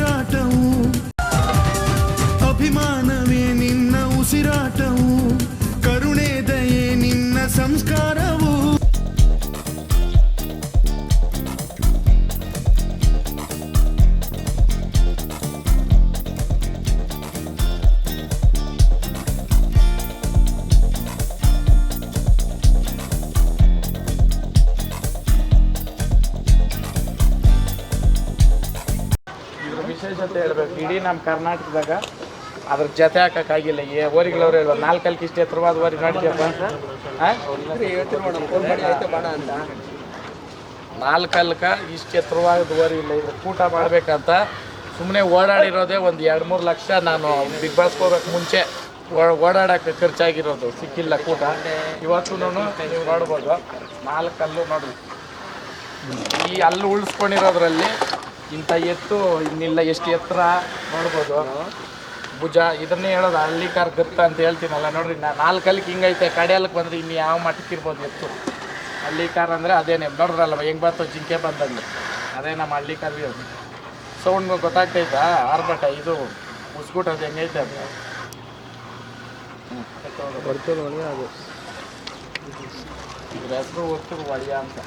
నీరాటం ವಿಶೇಷತೆ ಹೇಳ್ಬೇಕು. ಇಡೀ ನಮ್ಮ ಕರ್ನಾಟಕದಾಗ ಅದ್ರ ಜೊತೆ ಹಾಕಕ್ಕಾಗಿಲ್ಲ ಏ ಓರಿಗಳವ್ರು ಹೇಳ್ಬೋದು ನಾಲ್ಕಲ್కి ಇಷ್ಟು ಎತ್ತರವಾದ ಓರಿ ನೋಡ್ತೀಯಪ್ಪ ನಾಲ್ಕಲ್ಕ ಇಷ್ಟು ಎತ್ತರವಾದ ಓರಿ ಇಲ್ಲ. ಇದ್ರ ಕೂಟ ಮಾಡ್ಬೇಕಂತ ಸುಮ್ಮನೆ ಓಡಾಡಿರೋದೇ ಒಂದು ಎರಡು ಮೂರು ಲಕ್ಷ ನಾನು ಬಿಗ್ ಬಾಸ್ ಹೋಗೋಕೆ ಮುಂಚೆ ಓಡಾಡಕ್ಕೆ ಖರ್ಚಾಗಿರೋದು. ಸಿಕ್ಕಿಲ್ಲ ಕೂಟ. ಇವತ್ತು ನೀವು ನೋಡ್ಬೋದು. ನಾಲ್ಕಲ್ಲು ನೋಡಿ ಈ ಅಲ್ಲಿ ಉಳಿಸ್ಕೊಂಡಿರೋದ್ರಲ್ಲಿ ಇಂಥ ಎತ್ತು, ಇನ್ನಿಲ್ಲ ಎಷ್ಟು ಎತ್ತರ ನೋಡ್ಬೋದು. ಭುಜ, ಇದನ್ನೇ ಹೇಳೋದು ಹಳ್ಳಿ ಕಾರ್ ಗತ್ತ ಅಂತ ಹೇಳ್ತೀನಲ್ಲ ನೋಡ್ರಿ, ನಾ ನಾಲ್ಕಲ್ಲಿಗೆ ಹಿಂಗೈತೆ ಕಡೆಯಲ್ಲಕ್ಕೆ ಬಂದರೆ ಇನ್ನು ಯಾವ ಮಟ್ಟಕ್ಕೆ ಇರ್ಬೋದು ಎತ್ತು? ಹಳ್ಳಿ ಕಾರ್ ಅಂದರೆ ಅದೇನೆ ನೋಡ್ರಲ್ಲ ಹೆಂಗೆ ಬರ್ತೋ ಜಿಂಕೆ ಬಂದಂಗೆ. ಅದೇ ನಮ್ಮ ಹಳ್ಳಿ ಕಾರ್ ಸೌಂಡ್ ಗೊತ್ತಾಗ್ತೈತಾ ಆರ್ಭಟ, ಇದು ಉಸ್ಗುಟ್ ಅದು ಹೆಂಗೈತೆ ಅದು ಇದ್ರ ಹೆಸರು ಒತ್ತೂರು ಒಡೆಯ ಅಂತ.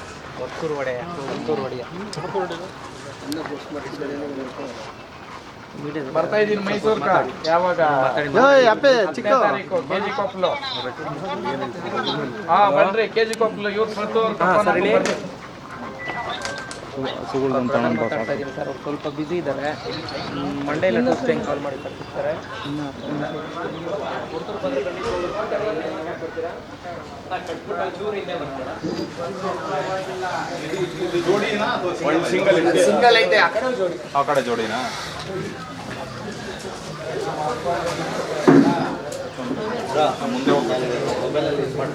ಒತ್ತೂರು ಒಡೆಯ ಒತ್ತೂರು ಒಡೆಯ ಬರ್ತಾ ಇದೀನಿ ಮೈಸೂರ್ಕ ಯಾವಾಗ ಹತ್ತನೇ ತಾರೀಕು ಕೆಜಿ ಕೊಪ್ಪಲು ಹಾ ಬನ್ರಿ ಕೆಜಿ ಕೊಪ್ಪಲು ಇವ್ರು ಬರ್ರಿ ಮಾತಾಡ್ತಾ ಇದ್ದೀನಿ ಸರ್. ಅವ್ರು ಸ್ವಲ್ಪ ಬ್ಯುಸಿ ಇದ್ದಾರೆ. ಮಂಡೇ ಇಲ್ಲ ಟ್ಯೂಸ್ಡೇ ಕಾಲ್ ಮಾಡಿ ಸರ್. ಸಿಗ್ತಾರೆ ಸಿಂಗಲ್ ಐತೆ. ಆ ಕಡೆ ಜೋಡಿನಾ? ಮುಂದೆ ಹೋಗ್ಬೇಕು ಚೆನ್ನಾಗಿದೆ ಫೋನು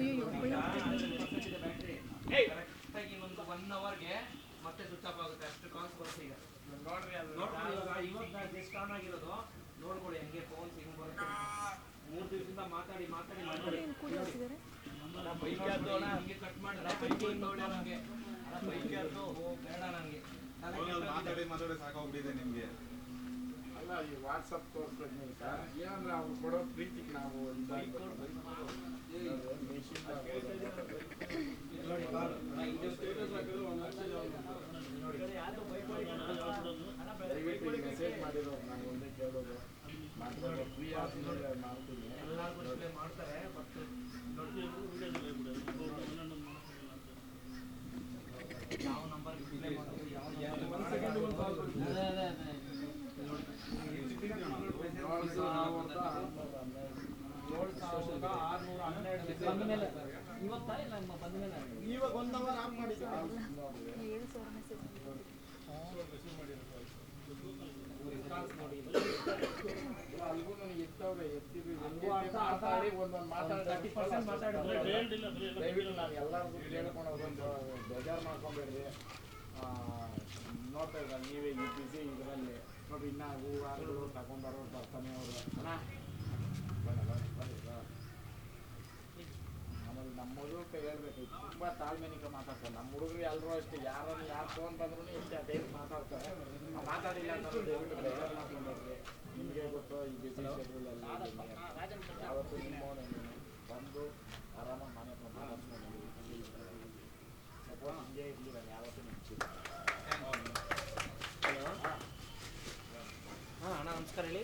ಮಾತಾಡಿ ಮಾತಾಡಿ ಮಾತಾಡಿ ಅಣ್ಣ ಹಂಗೆ ಕಟ್ ಮಾಡಿದ್ರೆ ಬೈಕ್ ನೋಡ ನನಗೆ ಬೈಕ್ ಯಾರ್ದು ಓ ಬೇಡ ನನಗೆ ಮಾತಾಡಿ ಮಾತಾಡಿ ಸಾಕಾಗ್ಬಿಟ್ಟಿದೆ ನಿಮ್ಗೆ ಅಲ್ಲ ಈ ವಾಟ್ಸಪ್ ಸರ್ ಏನಂದ್ರೆ ಅವ್ರು ಕೊಡೋ ಪ್ರೀತಿಗೆ ನಾವು ಮೆಸೇಜ್ ಮಾಡಿರೋದು ನಾನು ಒಂದೇ ಕೇಳೋದು ಮಾತಾಡೋ ಫ್ರೀ ಆದ್ಮೇಲೆ ಮಾಡ್ತೀನಿ ಎಲ್ಲರಿಗೂ ಡಿಸ್ಪ್ಲೇ ಮಾಡ್ತಾರೆ ಬಟ್ ಯಾವ ನಂಬರ್ ಡಿಸ್ಪ್ಲೇ ಮಾಡೋದು ಯಾವ ಅದೇ ಅದೇ ಅದೇ ಏಳು ಸಾವಿರದ ಆರುನೂರ ಹನ್ನೆರಡು ಬಂದ ಮೇಲೆ ಇವತ್ತಾ ಇಲ್ಲ ಬಂದ ಮೇಲೆ ಇವಾಗ ಒನ್ ಅವರ್ ಆಫ್ ಮಾಡಿದ್ರೆ ಅಲ್ಗೂ ನನಗೆ ಎತ್ತವ್ರೆ ಎತ್ತಿದ್ವಿ ಮಾತಾಡಿ ಒಂದೊಂದು ಬೇಜಾರು ನೋಡ್ತಾ ಇದ್ದಾರೆ ನೀವೇ ಈ ಬಿಸಿ ಇದರಲ್ಲಿ ನೋಡ್ರಿ ಇನ್ನ ಹೂವು ತಗೊಂಡ್ಬರೋರು ಬರ್ತಾನೆ ಅವರು ಅಣ್ಣ ಬನ್ನಿ, ಬನ್ನಿ, ಬನ್ನಿ, ಬಾ. ಹುಡುಗಕ್ಕೆ ಹೇಳ್ಬೇಕು ತುಂಬ ತಾಳ್ಮೆನಿಕ ಮಾತಾಡ್ತಾರೆ ನಮ್ಮ ಹುಡುಗರು ಎಲ್ಲರೂ ಅಷ್ಟೇ. ಯಾರನ್ನು ಯಾರು ಫೋನ್ ಬಂದ್ರು ಇಷ್ಟೇ ಅದೇ ಮಾತಾಡ್ತಾರೆ. ಮಾತಾಡಿಲ್ಲ ಅಂತಂದ್ರೆ ಬೇಜಾರು ನಿಮಗೆ ಗೊತ್ತು ಈ ಬಿಸಿ ಎಲ್ಲ ಯಾವತ್ತೂ ನಿಮ್ಮ ಬಂದು ಆರಾಮಾಗಿ ಮನೆ ಮಾತಾಡ್ಸ್ಕೊಂಡು ಸಪೋಸ್ ಹಿಂಗೆ ಇರಲಿ ನಾನು ಯಾವತ್ತೂ ನಿಲ್ಸಿಲ್ಲ ಹಾಂ ಅಣ್ಣ ನಮಸ್ಕಾರ ಹೇಳಿ.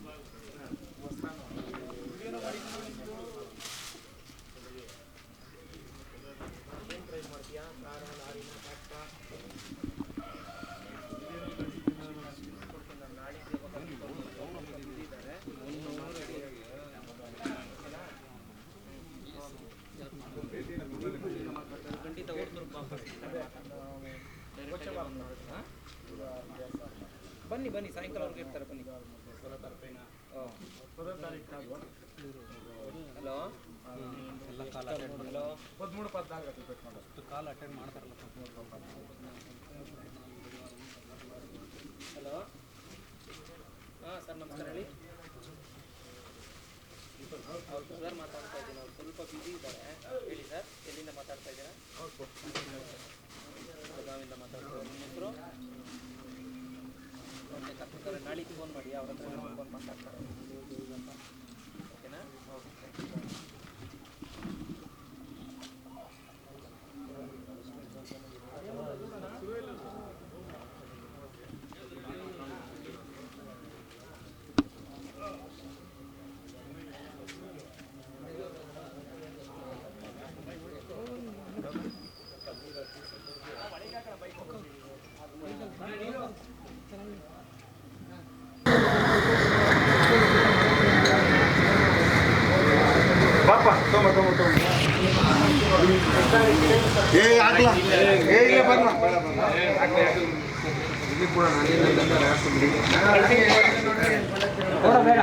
ಬ್ರದರ್ ಬನ್ನಿ ಸಾಯಂಕಾಲವರೆಗೂ ಇರ್ತಾರೆ, ಬನ್ನಿ. ಹಲೋ? ಎಲ್ಲ ಬನ್ನಿ ಹಲೋ? ಅಟೆಂಡ್ ಮಾಡ್ತಾರಲ್ಲ ಹಲೋ? ಹಾಂ, ಸರ್, ನಮಸ್ಕಾರ ಹೇಳಿ. ಅವ್ರು ಸರ್ ಮಾತಾಡ್ತಾ ಇದ್ದೀನಿ, ಅವ್ರು ಸ್ವಲ್ಪ ಬಿಸಿ ಇದ್ದಾರೆ. ಹೇಳಿ ಸರ್, ಎಲ್ಲಿಂದ ಮಾತಾಡ್ತಾ ಇದ್ದೀರಾ? ಮಾತಾಡ್ತಾ ಇದ್ದೀನಿ ಹೆಸರು? ahora ಏ ಆಗ್ಲ ಏ ಏ ಬರಲ್ಲ ಇಲ್ಲಿ ಕೂಡ ನಾನೇನು ಬೇಡ.